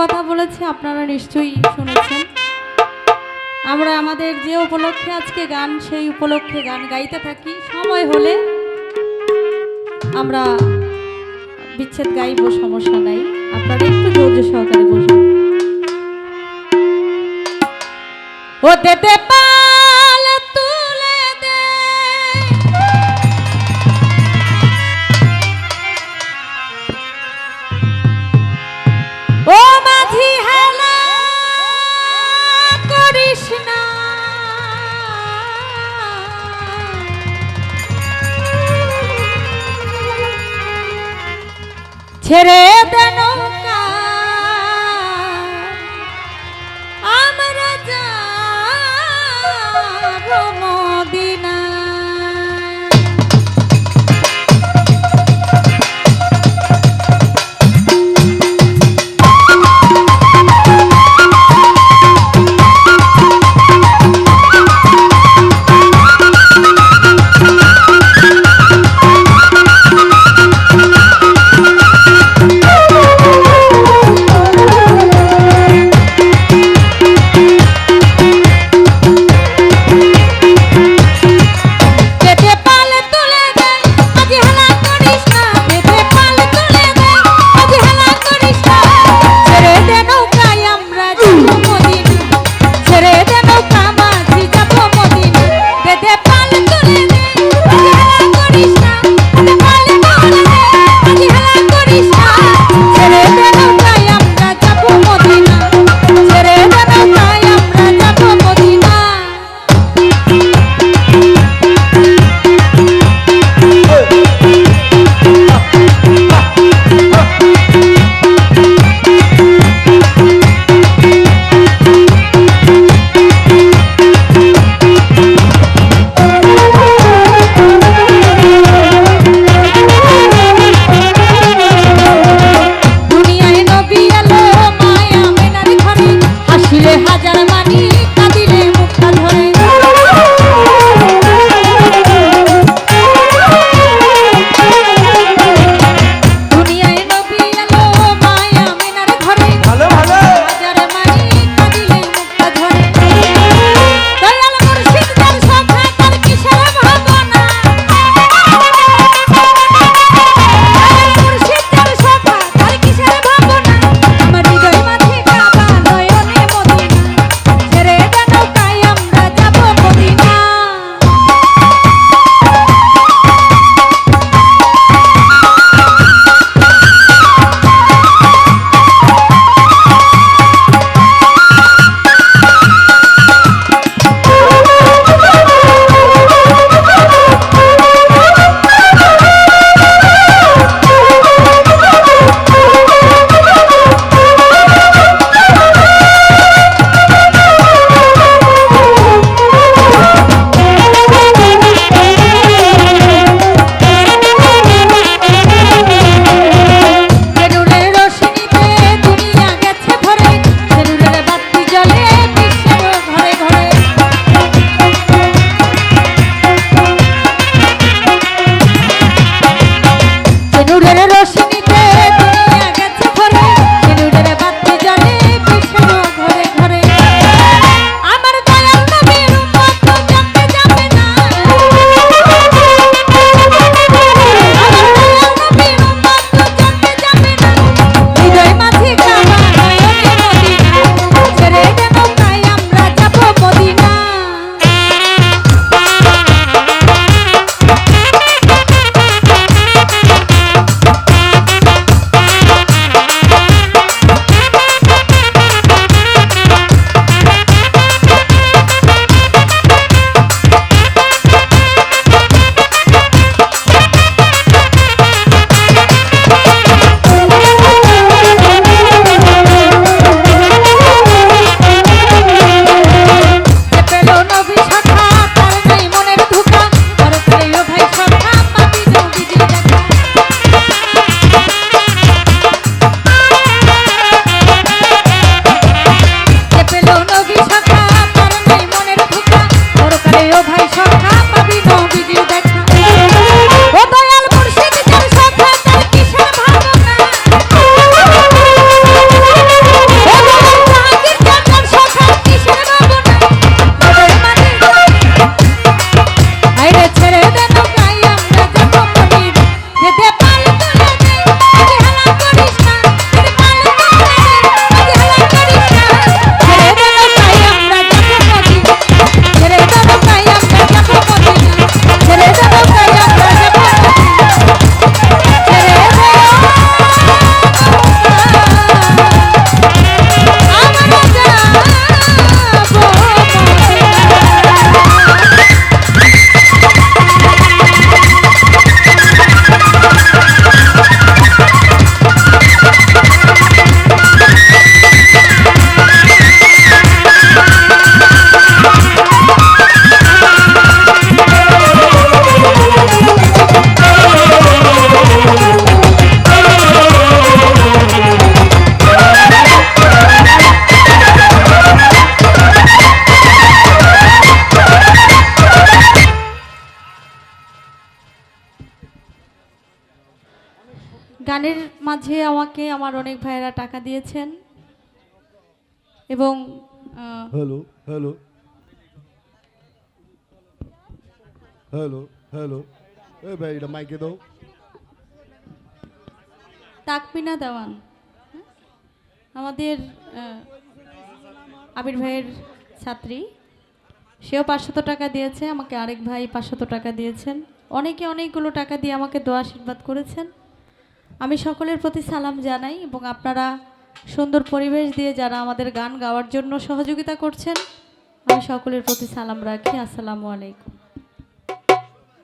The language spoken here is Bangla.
কথা বলেছে, আপনারা নিশ্চয়ই শুনেছেন। আমরা আমাদের যে উপলক্ষে আজকে গান, সেই উপলক্ষে গান গাইতে থাকি। সময় হলে আমরা বিচ্ছেদ গাইব, সমস্যা নাই। আপনারা একটু ধৈর্য সহকারে বসুন। ও দেতে ছেড়ে দেন আমরা যাব মাঝে আমাকে আমার অনেক ভাইয়েরা টাকা দিয়েছেন এবং হ্যালো হ্যালো। Hello hello. এ ভাই এটা মাইকে দাও। তাকমিনা দেওয়ান। আমাদের আবির ভাইয়ের ছাত্রী। সেও পাঁচশত টাকা দিয়েছে আমাকে আরেক ভাই পাঁচশত টাকা দিয়েছেন। অনেকে অনেকগুলো টাকা দিয়ে আমাকে দোয়া আশীর্বাদ করেছেন। আমি সকলের প্রতি সালাম জানাই এবং আপনারা সুন্দর পরিবেশ দিয়ে যারা আমাদের গান গাওয়ার জন্য সহযোগিতা করছেন, আমি সকলের প্রতি সালাম রাখি। আসসালামু আলাইকুম।